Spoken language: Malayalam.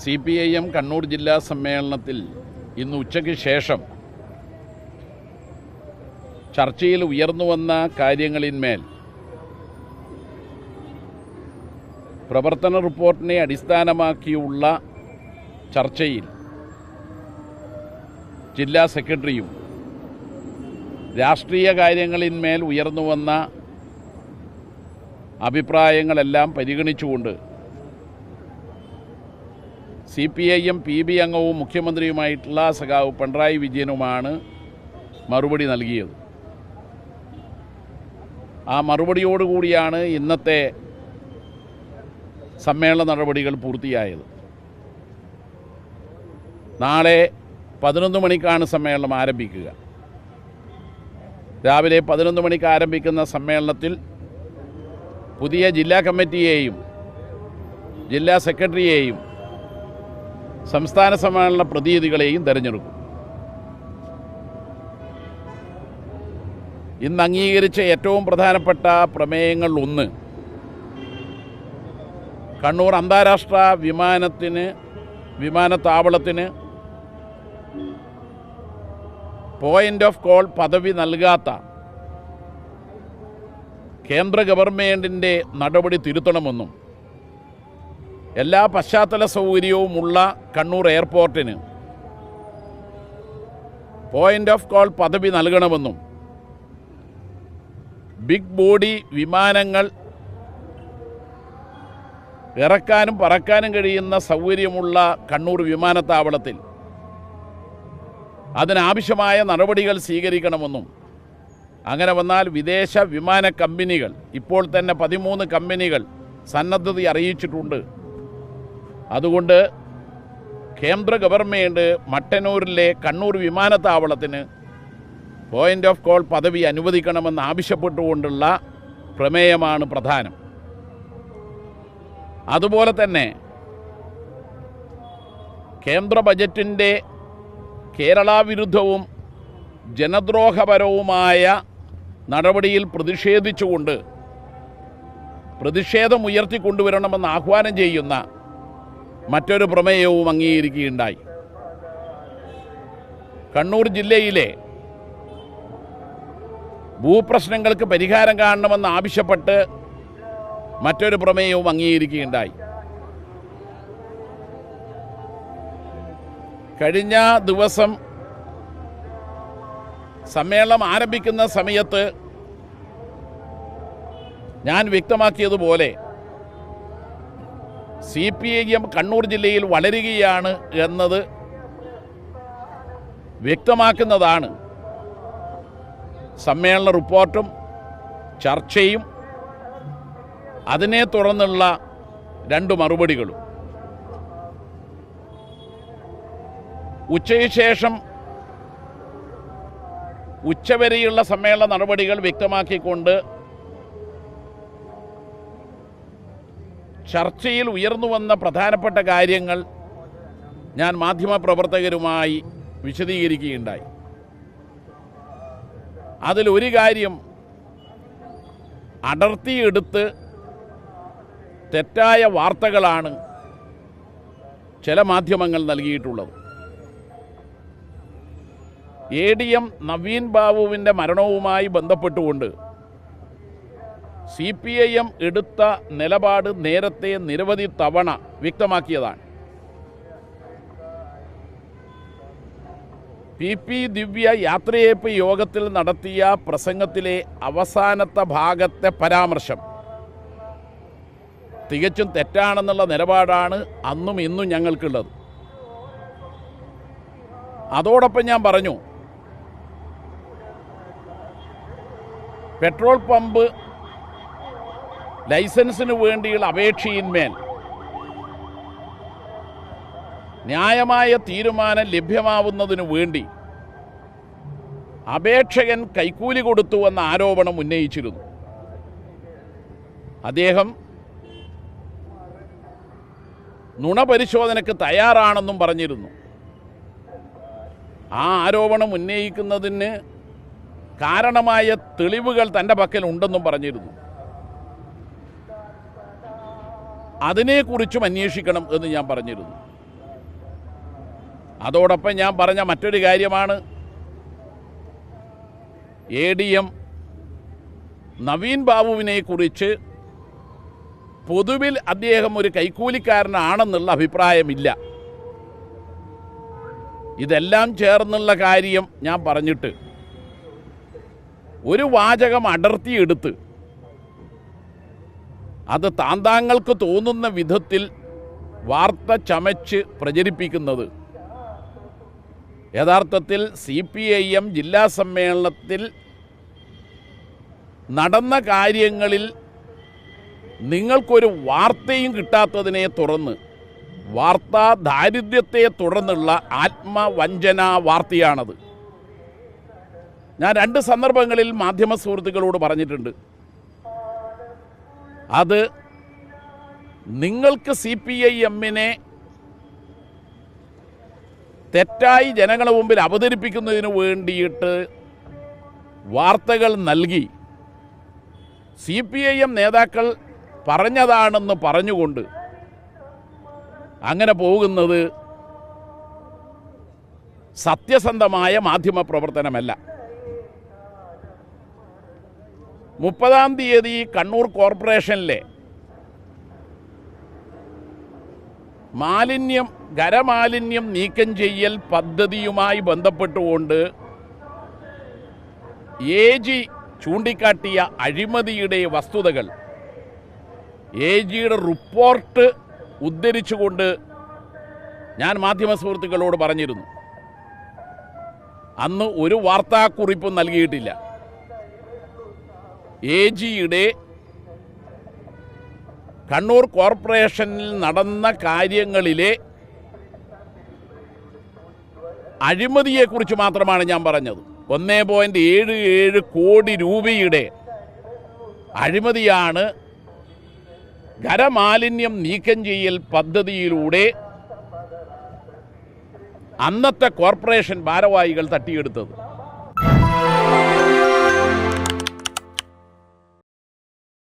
C P I M Kannur ജില്ലാ സമ്മേളനത്തിൽ ഇന്ന് ഉച്ചയ്ക്ക് ശേഷം ചർച്ചയിൽ ഉയർന്നു വന്ന കാര്യങ്ങളിന്മേൽ പ്രവർത്തന റിപ്പോർട്ടിനെ അടിസ്ഥാനമാക്കിയുള്ള ചർച്ചയിൽ ജില്ലാ സെക്രട്ടറിയും രാഷ്ട്രീയ കാര്യങ്ങളിന്മേൽ ഉയർന്നു വന്ന അഭിപ്രായങ്ങളെല്ലാം പരിഗണിച്ചുകൊണ്ട് C P I M P B അംഗവും മുഖ്യമന്ത്രിയുമായിട്ടുള്ള സഖാവ് പിണറായി വിജയനുമാണ് മറുപടി നൽകിയത്. ആ മറുപടിയോടുകൂടിയാണ് ഇന്നത്തെ സമ്മേളന നടപടികൾ പൂർത്തിയായത്. നാളെ പതിനൊന്ന് മണിക്കാണ് സമ്മേളനം ആരംഭിക്കുക. രാവിലെ പതിനൊന്ന് മണിക്ക് ആരംഭിക്കുന്ന സമ്മേളനത്തിൽ പുതിയ ജില്ലാ കമ്മിറ്റിയെയും ജില്ലാ സെക്രട്ടറിയെയും സംസ്ഥാന സമ്മേളന പ്രതിനിധികളെയും തെരഞ്ഞെടുക്കും. ഇന്ന് അംഗീകരിച്ച ഏറ്റവും പ്രധാനപ്പെട്ട പ്രമേയങ്ങളിൽ ഒന്ന് കണ്ണൂർ അന്താരാഷ്ട്ര വിമാനത്തിന് വിമാനത്താവളത്തിന് പോയിന്റ് ഓഫ് കോൾ പദവി നൽകാത്ത കേന്ദ്ര ഗവൺമെന്റിന്റെ നടപടി തിരുത്തണമെന്നും എല്ലാ പശ്ചാത്തല സൗകര്യവുമുള്ള കണ്ണൂർ എയർപോർട്ടിന് പോയിന്റ് ഓഫ് കോൾ പദവി നൽകണമെന്നും ബിഗ് ബോഡി വിമാനങ്ങൾ ഇറക്കാനും പറക്കാനും കഴിയുന്ന സൗകര്യമുള്ള കണ്ണൂർ വിമാനത്താവളത്തിൽ അതിനാവശ്യമായ നടപടികൾ സ്വീകരിക്കണമെന്നും അങ്ങനെ വന്നാൽ വിദേശ വിമാന കമ്പനികൾ ഇപ്പോൾ തന്നെ പതിമൂന്ന് കമ്പനികൾ സന്നദ്ധത അറിയിച്ചിട്ടുണ്ട്. അതുകൊണ്ട് കേന്ദ്ര ഗവൺമെന്റ് മട്ടന്നൂരിലെ കണ്ണൂർ വിമാനത്താവളത്തിന് പോയിന്റ് ഓഫ് കോൾ പദവി അനുവദിക്കണമെന്ന് ആവശ്യപ്പെട്ടുകൊണ്ടുള്ള പ്രമേയമാണ് പ്രധാനം. അതുപോലെ തന്നെ കേന്ദ്ര ബജറ്റിന്റെ കേരള വിരുദ്ധവും ജനദ്രോഹപരവുമായ നടപടിയിൽ പ്രതിഷേധിച്ചുകൊണ്ട് പ്രതിഷേധം ഉയർത്തിക്കൊണ്ടുവരണമെന്ന് ആഹ്വാനം ചെയ്യുന്ന മറ്റൊരു പ്രമേയവും അംഗീകരിക്കുകയുണ്ടായി. കണ്ണൂർ ജില്ലയിലെ ഭൂപ്രശ്നങ്ങൾക്ക് പരിഹാരം കാണണമെന്ന് ആവശ്യപ്പെട്ട് മറ്റൊരു പ്രമേയവും അംഗീകരിക്കുകയുണ്ടായി. കഴിഞ്ഞ ദിവസം സമ്മേളനം ആരംഭിക്കുന്ന സമയത്ത് ഞാൻ വ്യക്തമാക്കിയതുപോലെ C P I M Kannur ജില്ലയിൽ വളരുകയാണ് എന്നത് വ്യക്തമാക്കുന്നതാണ്. സമ്മേളന റിപ്പോർട്ടും ചർച്ചയും അതിനെ തുടർന്നുള്ള രണ്ട് മറുപടികളും. ഉച്ചയ്ക്ക് ശേഷം ഉച്ചവരെയുള്ള സമ്മേളന നടപടികൾ വ്യക്തമാക്കിക്കൊണ്ട് ചർച്ചയിൽ ഉയർന്നു വന്ന പ്രധാനപ്പെട്ട കാര്യങ്ങൾ ഞാൻ മാധ്യമപ്രവർത്തകരുമായി വിശദീകരിക്കുകയുണ്ടായി. അതിലൊരു കാര്യം അടർത്തിയെടുത്ത് തെറ്റായ വാർത്തകളാണ് ചില മാധ്യമങ്ങൾ നൽകിയിട്ടുള്ളത്. എ ഡി എം നവീൻ ബാബുവിന്റെ മരണവുമായി ബന്ധപ്പെട്ടുകൊണ്ട് സി പി ഐ എം എടുത്ത നിലപാട് നേരത്തെ നിരവധി തവണ വ്യക്തമാക്കിയതാണ്. പി പി ദിവ്യ യാത്രയേപ്പ് യോഗത്തിൽ നടത്തിയ പ്രസംഗത്തിലെ അവസാനത്തെ ഭാഗത്തെ പരാമർശം. തികച്ചും തെറ്റാണെന്നുള്ള നിലപാടാണ് അന്നും ഇന്നും ഞങ്ങൾക്കുള്ളത്. അതോടൊപ്പം ഞാൻ പറഞ്ഞു പെട്രോൾ പമ്പ് ലൈസൻസിന് വേണ്ടിയുള്ള അപേക്ഷയിന്മേൽ ന്യായമായ തീരുമാനം ലഭ്യമാവുന്നതിനു വേണ്ടി അപേക്ഷകൻ കൈക്കൂലി കൊടുത്തു എന്ന ആരോപണം ഉന്നയിച്ചിരുന്നു. അദ്ദേഹം നുണ പരിശോധനയ്ക്ക് തയ്യാറാണെന്നും പറഞ്ഞിരുന്നു. ആ ആരോപണം ഉന്നയിക്കുന്നതിന് കാരണമായ തെളിവുകൾ തന്റെ പക്കൽ ഉണ്ടെന്നും പറഞ്ഞിരുന്നു. അതിനെക്കുറിച്ചും അന്വേഷിക്കണം എന്ന് ഞാൻ പറഞ്ഞിരുന്നു. അതോടൊപ്പം ഞാൻ പറഞ്ഞ മറ്റൊരു കാര്യമാണ്. എ ഡി എം നവീൻ ബാബുവിനെക്കുറിച്ച് പൊതുവിൽ അദ്ദേഹം ഒരു കൈക്കൂലിക്കാരനാണെന്നുള്ള അഭിപ്രായമില്ല. ഇതെല്ലാം ചേർന്നുള്ള കാര്യം ഞാൻ പറഞ്ഞിട്ട് ഒരു വാചകം അടർത്തിയെടുത്ത് അത് താന്താങ്ങൾക്ക് തോന്നുന്ന വിധത്തിൽ വാർത്ത ചമച്ച് പ്രചരിപ്പിക്കുന്നത്. യഥാർത്ഥത്തിൽ സി പി ഐ എം ജില്ലാ സമ്മേളനത്തിൽ നടന്ന കാര്യങ്ങളിൽ നിങ്ങൾക്കൊരു വാർത്തയും കിട്ടാത്തതിനെ തുറന്ന് വാർത്താ ദാരിദ്ര്യത്തെ തുടർന്നുള്ള ആത്മവഞ്ചന വാർത്തയാണത്. ഞാൻ രണ്ട് സന്ദർഭങ്ങളിൽ മാധ്യമ സുഹൃത്തുക്കളോട് പറഞ്ഞിട്ടുണ്ട്. അത് നിങ്ങൾക്ക് സി പി ഐ എമ്മിനെ തെറ്റായി ജനങ്ങളുടെ മുമ്പിൽ അവതരിപ്പിക്കുന്നതിന് വേണ്ടിയിട്ട് വാർത്തകൾ നൽകി. സി പി ഐ എം നേതാക്കൾ പറഞ്ഞതാണെന്ന് പറഞ്ഞുകൊണ്ട് അങ്ങനെ പോകുന്നത് സത്യസന്ധമായ മാധ്യമ മുപ്പതാം തീയതി കണ്ണൂർ കോർപ്പറേഷനിലെ മാലിന്യം ഖരമാലിന്യം നീക്കം ചെയ്യൽ പദ്ധതിയുമായി ബന്ധപ്പെട്ടുകൊണ്ട് എ ജി ചൂണ്ടിക്കാട്ടിയ അഴിമതിയുടെ വസ്തുതകൾ എ ജിയുടെ റിപ്പോർട്ട് ഉദ്ധരിച്ചുകൊണ്ട് ഞാൻ മാധ്യമ സുഹൃത്തുക്കളോട് പറഞ്ഞിരുന്നു. അന്ന് ഒരു വാർത്താക്കുറിപ്പും നൽകിയിട്ടില്ല. എ ജിയുടെ കണ്ണൂർ കോർപ്പറേഷനിൽ നടന്ന കാര്യങ്ങളിലെ അഴിമതിയെക്കുറിച്ച് മാത്രമാണ് ഞാൻ പറഞ്ഞത്. ഒന്നേ പോയിന്റ് ഏഴ് ഏഴ് കോടി രൂപയുടെ അഴിമതിയാണ് ഖരമാലിന്യം നീക്കം ചെയ്യൽ പദ്ധതിയിലൂടെ അന്നത്തെ കോർപ്പറേഷൻ ഭാരവാഹികൾ തട്ടിയെടുത്തത്.